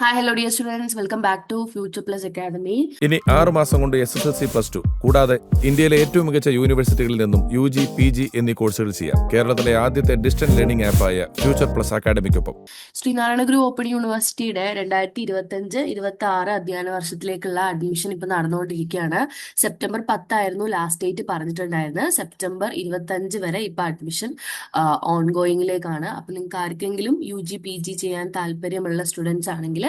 Hi hello dear students welcome back to Future Plus Academy ഇനി ആറ് മാസം കൊണ്ട് S S L C plus two കൂടാതെ ഇന്ത്യയിലെ ഏറ്റവും മികച്ച യൂണിവേഴ്സിറ്റികളിൽ നിന്നും യു ജി പി ജി എന്നീ കോഴ്സുകൾ ചെയ്യാം. കേരളത്തിലെ ആദ്യത്തെ ഡിസ്റ്റൻസ് ലേണിംഗ് ആപ്പായ ഫ്യൂച്ചർ പ്ലസ് അക്കാദമിക്കൊപ്പം ശ്രീനാരായണ ഗുരു ഓപ്പൺ യൂണിവേഴ്സിറ്റിയുടെ രണ്ടായിരത്തി ഇരുപത്തഞ്ച് ഇരുപത്തി ആറ് അധ്യയന വർഷത്തിലേക്കുള്ള അഡ്മിഷൻ ഇപ്പൊ നടന്നുകൊണ്ടിരിക്കുകയാണ്. സെപ്റ്റംബർ പത്തായിരുന്നു ലാസ്റ്റ് ഡേറ്റ് പറഞ്ഞിട്ടുണ്ടായിരുന്നത് സെപ്റ്റംബർ ഇരുപത്തഞ്ച് വരെ ഇപ്പൊ അഡ്മിഷൻ ഓൺ ഗോയിങ്ങിലേക്കാണ് അപ്പൊ നിങ്ങൾക്ക് ആർക്കെങ്കിലും യു ജി പി ജി ചെയ്യാൻ താല്പര്യമുള്ള സ്റ്റുഡൻസ് ആണെങ്കിൽ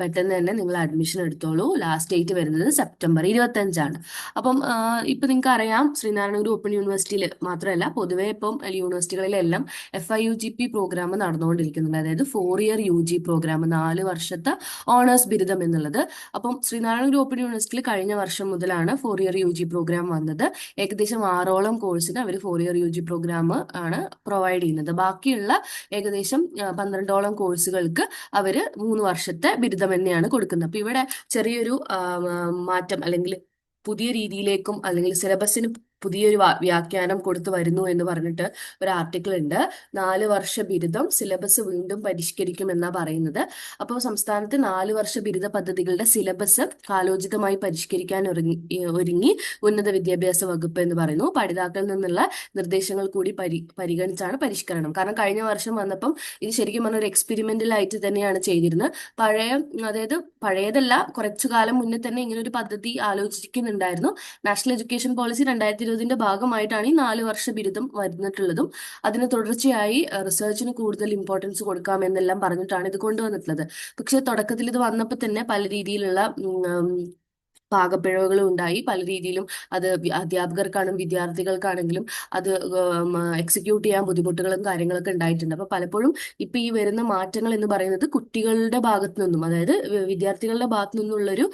പെട്ടെന്ന് തന്നെ നിങ്ങൾ അഡ്മിഷൻ എടുത്തോളൂ. ലാസ്റ്റ് ഡേറ്റ് വരുന്നത് സെപ്റ്റംബർ ഇരുപത്തഞ്ചാണ്. അപ്പം ഇപ്പൊ നിങ്ങൾക്ക് അറിയാം ശ്രീനാരായണ ഗുരു ഓപ്പൺ യൂണിവേഴ്സിറ്റിയിൽ മാത്രമല്ല പൊതുവെ ഇപ്പം യൂണിവേഴ്സിറ്റികളിലെല്ലാം F Y U G P programme നടന്നുകൊണ്ടിരിക്കുന്നുണ്ട്. അതായത് four year U G programme നാല് വർഷത്തെ ഓണേഴ്സ് ബിരുദം എന്നുള്ളത്. അപ്പം ശ്രീനാരായണ ഗുരു ഓപ്പൺ യൂണിവേഴ്സിറ്റിയിൽ കഴിഞ്ഞ വർഷം മുതലാണ് four year U G programme വന്നത്. ഏകദേശം ആറോളം കോഴ്സിന് അവർ four year U G programme ആണ് പ്രൊവൈഡ് ചെയ്യുന്നത്. ബാക്കിയുള്ള ഏകദേശം പന്ത്രണ്ടോളം കോഴ്സുകൾക്ക് അവർ മൂന്ന് വർഷത്തെ ബിരുദം തന്നെയാണ് കൊടുക്കുന്നത്. അപ്പൊ ഇവിടെ ചെറിയൊരു മാറ്റം അല്ലെങ്കിൽ പുതിയ രീതിയിലേക്കും അല്ലെങ്കിൽ സിലബസിന് പുതിയൊരു വ്യാഖ്യാനം കൊടുത്തു വരുന്നു എന്ന് പറഞ്ഞിട്ട് ഒരു ആർട്ടിക്കിൾ ഉണ്ട്. നാല് വർഷ ബിരുദം സിലബസ് വീണ്ടും പരിഷ്കരിക്കും എന്നാ പറയുന്നത്. അപ്പോൾ സംസ്ഥാനത്ത് നാല് വർഷ ബിരുദ പദ്ധതികളുടെ സിലബസ് കാലോചിതമായി പരിഷ്കരിക്കാൻ ഒരുങ്ങി ഒരുങ്ങി ഉന്നത വിദ്യാഭ്യാസ വകുപ്പ് എന്ന് പറയുന്നു. പഠിതാക്കളിൽ നിന്നുള്ള നിർദ്ദേശങ്ങൾ കൂടി പരി പരിഗണിച്ചാണ് പരിഷ്കരണം. കാരണം കഴിഞ്ഞ വർഷം വന്നപ്പം ഇത് ശരിക്കും പറഞ്ഞ ഒരു എക്സ്പെരിമെന്റലായിട്ട് തന്നെയാണ് ചെയ്തിരുന്നത്. പഴയ അതായത് പഴയതല്ല കുറച്ചു കാലം മുന്നേ തന്നെ ഇങ്ങനെ ഒരു പദ്ധതി ആലോചിക്കുന്നുണ്ടായിരുന്നു. നാഷണൽ എഡ്യൂക്കേഷൻ പോളിസി രണ്ടായിരത്തി ഇരുപതിന്റെ ഭാഗമായിട്ടാണ് ഈ നാല് വർഷ ബിരുദം വരുന്നിട്ടുള്ളതും. അതിന് തുടർച്ചയായി റിസർച്ചിന് കൂടുതൽ ഇമ്പോർട്ടൻസ് കൊടുക്കാം എന്നെല്ലാം പറഞ്ഞിട്ടാണ് ഇത് കൊണ്ടുവന്നിട്ടുള്ളത്. പക്ഷെ തുടക്കത്തിൽ ഇത് വന്നപ്പോൾ തന്നെ പല രീതിയിലുള്ള ഉം, പാകപ്പിഴവുകളും ഉണ്ടായി. പല രീതിയിലും അത് അധ്യാപകർക്കാണും അധ്യാപകർക്കാണെങ്കിലും വിദ്യാർത്ഥികൾക്കാണെങ്കിലും അത് എക്സിക്യൂട്ട് ചെയ്യാൻ ബുദ്ധിമുട്ടുകളും കാര്യങ്ങളൊക്കെ ഉണ്ടായിട്ടുണ്ട്. അപ്പൊ പലപ്പോഴും ഇപ്പൊ ഈ വരുന്ന മാറ്റങ്ങൾ എന്ന് പറയുന്നത് കുട്ടികളുടെ ഭാഗത്തു നിന്നും അതായത് വിദ്യാർത്ഥികളുടെ ഭാഗത്തു നിന്നുള്ളൊരു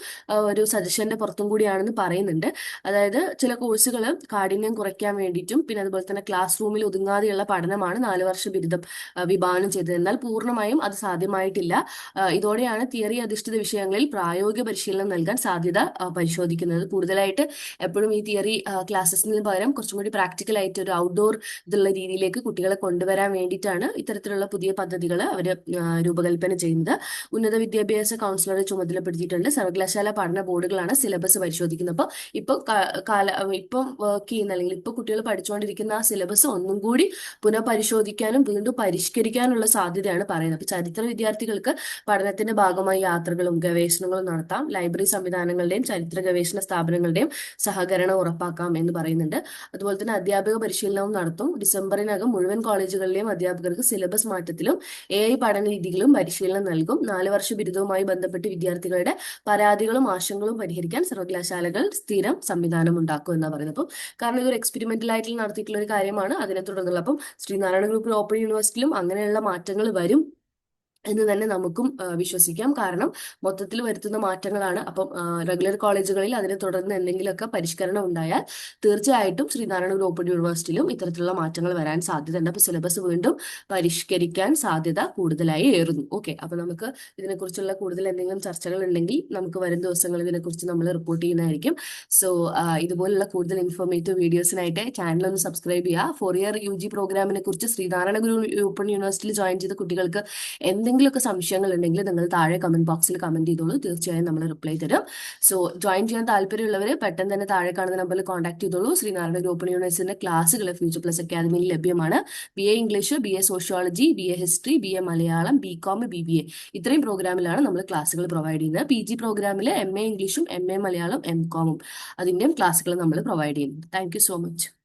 ഒരു സജഷന്റെ പുറത്തും കൂടിയാണെന്ന് പറയുന്നുണ്ട്. അതായത് ചില കോഴ്സുകൾ കാഠിന്യം കുറയ്ക്കാൻ വേണ്ടിയിട്ടും പിന്നെ അതുപോലെ തന്നെ ക്ലാസ് റൂമിൽ ഒതുങ്ങാതെയുള്ള പഠനമാണ് നാല് വർഷ ബിരുദം വിഭാവനം ചെയ്തത്. എന്നാൽ പൂർണമായും അത് സാധ്യമായിട്ടില്ല. ഇതോടെയാണ് തിയറി അധിഷ്ഠിത വിഷയങ്ങളിൽ പ്രായോഗിക പരിശീലനം നൽകാൻ സാധ്യത പരിശോധിക്കുന്നത്. കൂടുതലായിട്ട് എപ്പോഴും ഈ തിയറി ക്ലാസ്സസിന് പകരം കുറച്ചും കൂടി പ്രാക്ടിക്കൽ ആയിട്ട് ഒരു ഔട്ട്ഡോർ ഇതുള്ള രീതിയിലേക്ക് കുട്ടികളെ കൊണ്ടുവരാൻ വേണ്ടിയിട്ടാണ് ഇത്തരത്തിലുള്ള പുതിയ പദ്ധതികൾ അവർ രൂപകൽപ്പന ചെയ്യുന്നത്. ഉന്നത വിദ്യാഭ്യാസ കൗൺസിലറെ ചുമതലപ്പെടുത്തിയിട്ടുണ്ട്. സർവകലാശാല പഠന ബോർഡുകളാണ് സിലബസ് പരിശോധിക്കുന്നത്. അപ്പോൾ ഇപ്പോൾ കാല ഇപ്പം വർക്ക് ചെയ്യുന്ന അല്ലെങ്കിൽ ഇപ്പോൾ കുട്ടികൾ പഠിച്ചുകൊണ്ടിരിക്കുന്ന ആ സിലബസ് ഒന്നും കൂടി പുനഃപരിശോധിക്കാനും വീണ്ടും പരിഷ്കരിക്കാനുള്ള സാധ്യതയാണ് പറയുന്നത്. അപ്പോൾ ചരിത്ര വിദ്യാർത്ഥികൾക്ക് പഠനത്തിന്റെ ഭാഗമായി യാത്രകളും ഗവേഷണങ്ങളും നടത്താം. ലൈബ്രറി സംവിധാനങ്ങളുടെയും ചരിത്ര ഗവേഷണ സ്ഥാപനങ്ങളുടെയും സഹകരണം ഉറപ്പാക്കാം എന്ന് പറയുന്നുണ്ട്. അതുപോലെ തന്നെ അധ്യാപക പരിശീലനവും നടത്തും. ഡിസംബറിനകം മുഴുവൻ കോളേജുകളിലെയും അധ്യാപകർക്ക് സിലബസ് മാറ്റത്തിലും എ ഐ പഠന രീതികളും പരിശീലനം നൽകും. നാല് വർഷ ബിരുദവുമായി ബന്ധപ്പെട്ട് വിദ്യാർത്ഥികളുടെ പരാതികളും ആശങ്കകളും പരിഹരിക്കാൻ സർവകലാശാലകൾ സ്ഥിരം സംവിധാനം ഉണ്ടാക്കും എന്നാണ് പറയുന്നത്. അപ്പം കാരണം ഇതൊരു എക്സ്പെരിമെന്റൽ ആയിട്ട് നടത്തിയിട്ടുള്ള ഒരു കാര്യമാണ്. അതിനെ തുടർന്നുള്ള അപ്പം ശ്രീനാരായണ ഗ്രൂപ്പ് ഓപ്പൺ യൂണിവേഴ്സിറ്റിയിലും അങ്ങനെയുള്ള മാറ്റങ്ങൾ വരും. എന്ന് തന്നെ നമുക്കും വിശ്വസിക്കാം. കാരണം മൊത്തത്തിൽ വരുത്തുന്ന മാറ്റങ്ങളാണ്. അപ്പം റെഗുലർ കോളേജുകളിൽ അതിനെ തുടർന്ന് എന്തെങ്കിലുമൊക്കെ പരിഷ്കരണം ഉണ്ടായാൽ തീർച്ചയായിട്ടും ശ്രീനാരായണ ഓപ്പൺ യൂണിവേഴ്സിറ്റിയിലും ഇത്തരത്തിലുള്ള മാറ്റങ്ങൾ വരാൻ സാധ്യതയുണ്ട്. അപ്പോൾ സിലബസ് വീണ്ടും പരിഷ്കരിക്കാൻ സാധ്യത കൂടുതലായി ഏറുന്നു. ഓക്കെ അപ്പോൾ നമുക്ക് ഇതിനെക്കുറിച്ചുള്ള കൂടുതൽ എന്തെങ്കിലും ചർച്ചകൾ ഉണ്ടെങ്കിൽ നമുക്ക് വരും ദിവസങ്ങളിൽ ഇതിനെക്കുറിച്ച് നമ്മൾ റിപ്പോർട്ട് ചെയ്യുന്നതായിരിക്കും. സോ ഇതുപോലുള്ള കൂടുതൽ ഇൻഫോർമേറ്റീവ് വീഡിയോസിനായിട്ട് ചാനൽ ഒന്ന് സബ്സ്ക്രൈബ് ചെയ്യുക. ഫോർ ഇയർ യു ജി പ്രോഗ്രാമിനെ കുറിച്ച് ശ്രീനാരായണ ഗുരു ഓപ്പൺ യൂണിവേഴ്സിറ്റിയിൽ ജോയിൻ ചെയ്ത കുട്ടികൾക്ക് എന്തെങ്കിലുമൊക്കെ സംശയങ്ങൾ ഉണ്ടെങ്കിൽ നിങ്ങൾ താഴെ കമന്റ് ബോക്സിൽ കമന്റ് ചെയ്തോളൂ. തീർച്ചയായും നമ്മൾ റിപ്ലൈ തരും. സോ ജോയിൻ ചെയ്യാൻ താല്പര്യമുള്ളവർ പെട്ടെന്ന് തന്നെ താഴെ കാണുന്ന നമ്പറിൽ കോൺടാക്ട് ചെയ്തോളൂ. ശ്രീനാരായണ ഗ്രൂപ്പ് യൂണിവേഴ്സിന്റെ ക്ലാസ്സുകൾ ഫ്യൂച്ചർ പ്ലസ് അക്കാദമിയിൽ ലഭ്യമാണ്. B A English B A sociology B A history B A Malayalam B com B B A ഇത്രയും പ്രോഗ്രാമിലാണ് നമ്മൾ ക്ലാസ്സുകൾ പ്രൊവൈഡ് ചെയ്യുന്നത്. പി ജി പ്രോഗ്രാമിൽ എം എ ഇംഗ്ലീഷും എം എ മലയാളം എം കോമും അതിന്റെയും ക്ലാസ്സുകൾ നമ്മൾ പ്രൊവൈഡ് ചെയ്യുന്നു താങ്ക് സോ മച്ച്